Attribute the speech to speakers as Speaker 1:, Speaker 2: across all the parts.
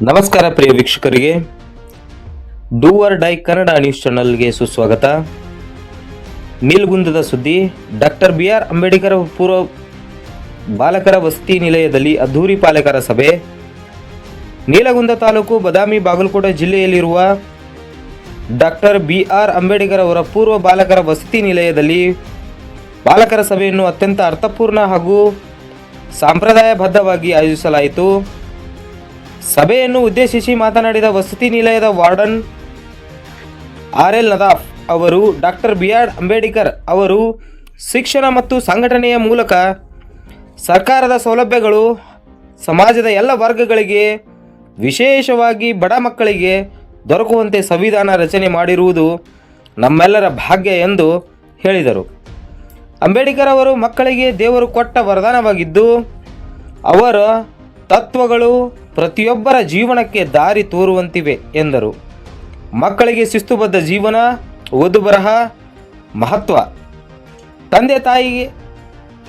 Speaker 1: ನಮಸ್ಕಾರ ಪ್ರಿಯ ವೀಕ್ಷಕರಿಗೆ. Doer dye Kannada news ಚಾನಲ್ಗೆ ಸುಸ್ವಾಗತ. ನೀಲ್ಗುಂದದ ಸುದ್ದಿ, ಡಾಕ್ಟರ್ ಬಿ ಆರ್ ಅಂಬೇಡ್ಕರ್ ಪೂರ್ವ ಬಾಲಕರ ವಸತಿ ನಿಲಯದಲ್ಲಿ ಅದ್ದೂರಿ ಪಾಲಕರ ಸಭೆ. ನೀಲಗುಂದ ತಾಲೂಕು ಬದಾಮಿ ಬಾಗಲಕೋಟೆ ಜಿಲ್ಲೆಯಲ್ಲಿರುವ ಡಾಕ್ಟರ್ ಬಿ ಆರ್ ಅಂಬೇಡ್ಕರ್ ಅವರ ಪೂರ್ವ ಬಾಲಕರ ವಸತಿ ನಿಲಯದಲ್ಲಿ ಬಾಲಕರ ಸಭೆಯನ್ನು ಅತ್ಯಂತ ಅರ್ಥಪೂರ್ಣ ಹಾಗೂ ಸಾಂಪ್ರದಾಯಬದ್ಧವಾಗಿ ಆಯೋಜಿಸಲಾಯಿತು. ಸಭೆಯನ್ನು ಉದ್ದೇಶಿಸಿ ಮಾತನಾಡಿದ ವಸತಿ ನಿಲಯದ ವಾರ್ಡನ್ ಆರ್ ಎಲ್ ನದಾಫ್ ಅವರು, ಡಾಕ್ಟರ್ ಬಿ ಆರ್ ಅಂಬೇಡ್ಕರ್ ಅವರು, ಶಿಕ್ಷಣ ಮತ್ತು ಸಂಘಟನೆಯ ಮೂಲಕ ಸರ್ಕಾರದ ಸೌಲಭ್ಯಗಳು ಸಮಾಜದ ಎಲ್ಲ ವರ್ಗಗಳಿಗೆ ವಿಶೇಷವಾಗಿ ಬಡ ಮಕ್ಕಳಿಗೆ ದೊರಕುವಂತೆ ಸಂವಿಧಾನ ರಚನೆ ಮಾಡಿರುವುದು ನಮ್ಮೆಲ್ಲರ ಭಾಗ್ಯ ಎಂದು ಹೇಳಿದರು. ಅಂಬೇಡ್ಕರ್ ಅವರು ಮಕ್ಕಳಿಗೆ ದೇವರು ಕೊಟ್ಟ ವರದಾನವಾಗಿದ್ದು, ಅವರ ತತ್ವಗಳು ಪ್ರತಿಯೊಬ್ಬರ ಜೀವನಕ್ಕೆ ದಾರಿ ತೋರುವಂತಿವೆ ಎಂದರು. ಮಕ್ಕಳಿಗೆ ಶಿಸ್ತುಬದ್ಧ ಜೀವನ, ಓದು ಬರಹ, ಮಹತ್ವ. ತಂದೆ ತಾಯಿಗೆ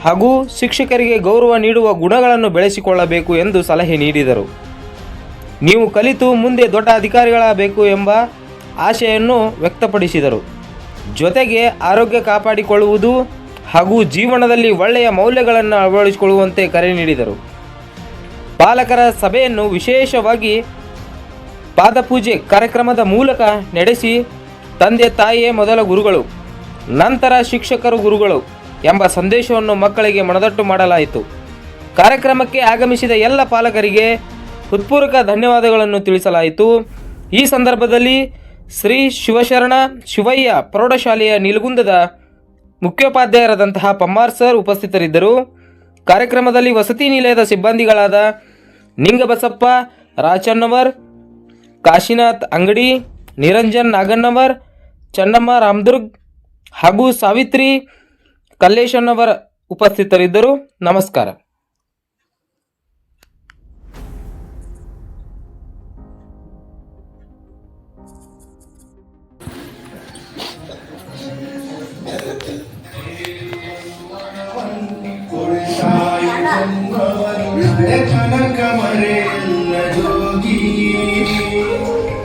Speaker 1: ಹಾಗೂ ಶಿಕ್ಷಕರಿಗೆ ಗೌರವ ನೀಡುವ ಗುಣಗಳನ್ನು ಬೆಳೆಸಿಕೊಳ್ಳಬೇಕು ಎಂದು ಸಲಹೆ ನೀಡಿದರು. ನೀವು ಕಲಿತು ಮುಂದೆ ದೊಡ್ಡ ಅಧಿಕಾರಿಗಳಾಗಬೇಕು ಎಂಬ ಆಶೆಯನ್ನು ವ್ಯಕ್ತಪಡಿಸಿದರು. ಜೊತೆಗೆ ಆರೋಗ್ಯ ಕಾಪಾಡಿಕೊಳ್ಳುವುದು ಹಾಗೂ ಜೀವನದಲ್ಲಿ ಒಳ್ಳೆಯ ಮೌಲ್ಯಗಳನ್ನು ಅಳವಡಿಸಿಕೊಳ್ಳುವಂತೆ ಕರೆ ನೀಡಿದರು. ಪಾಲಕರ ಸಭೆಯನ್ನು ವಿಶೇಷವಾಗಿ ಪಾದಪೂಜೆ ಕಾರ್ಯಕ್ರಮದ ಮೂಲಕ ನಡೆಸಿ ತಂದೆ ತಾಯಿಯೇ ಮೊದಲ ಗುರುಗಳು, ನಂತರ ಶಿಕ್ಷಕರು ಗುರುಗಳು ಎಂಬ ಸಂದೇಶವನ್ನು ಮಕ್ಕಳಿಗೆ ಮನದಟ್ಟು ಮಾಡಲಾಯಿತು. ಕಾರ್ಯಕ್ರಮಕ್ಕೆ ಆಗಮಿಸಿದ ಎಲ್ಲ ಪಾಲಕರಿಗೆ ಹೃತ್ಪೂರ್ವಕ ಧನ್ಯವಾದಗಳನ್ನು ತಿಳಿಸಲಾಯಿತು. ಈ ಸಂದರ್ಭದಲ್ಲಿ ಶ್ರೀ ಶಿವಶರಣ ಶಿವಯ್ಯ ಪ್ರೌಢಶಾಲೆಯ ನಿಲುಗುಂದದ ಮುಖ್ಯೋಪಾಧ್ಯಾಯರಾದಂತಹ ಪಮ್ಮಾರ್ ಸರ್ ಉಪಸ್ಥಿತರಿದ್ದರು. ಕಾರ್ಯಕ್ರಮದಲ್ಲಿ ವಸತಿ ನಿಲಯದ ಸಿಬ್ಬಂದಿಗಳಾದ ನಿಂಗಬಸಪ್ಪ, ರಾಚಣ್ಣವರ್, ಕಾಶಿನಾಥ್ ಅಂಗಡಿ, ನಿರಂಜನ್ ನಾಗಣ್ಣವರ್, ಚನ್ನಮ್ಮ ರಾಮದುರ್ಗ್ ಹಾಗೂ ಸಾವಿತ್ರಿ ಕಲ್ಲೇಶಣ್ಣವರ್ ಉಪಸ್ಥಿತರಿದ್ದರು. ನಮಸ್ಕಾರ.
Speaker 2: ಮರೆಯಲ್ಲ ಜೋಗಿ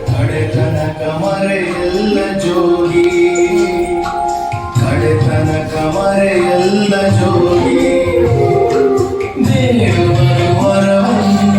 Speaker 2: ಕಡೆತನಕ ಮರೆಯಲ್ಲ ಜೋಗಿ ಕಡೆತನಕ ಮರೆಯಲ್ಲ ಜೋಗಿ ದೇವರು ವರವನ್ನು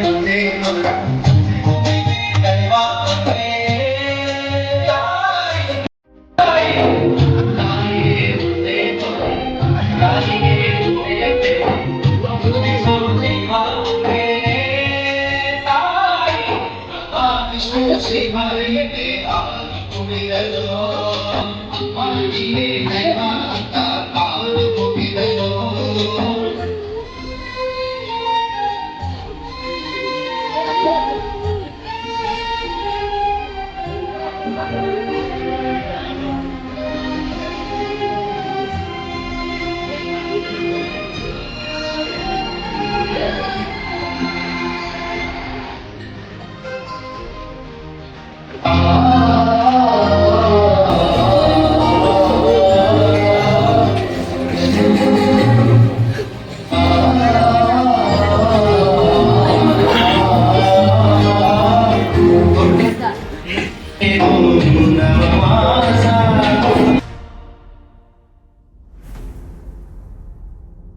Speaker 2: I'm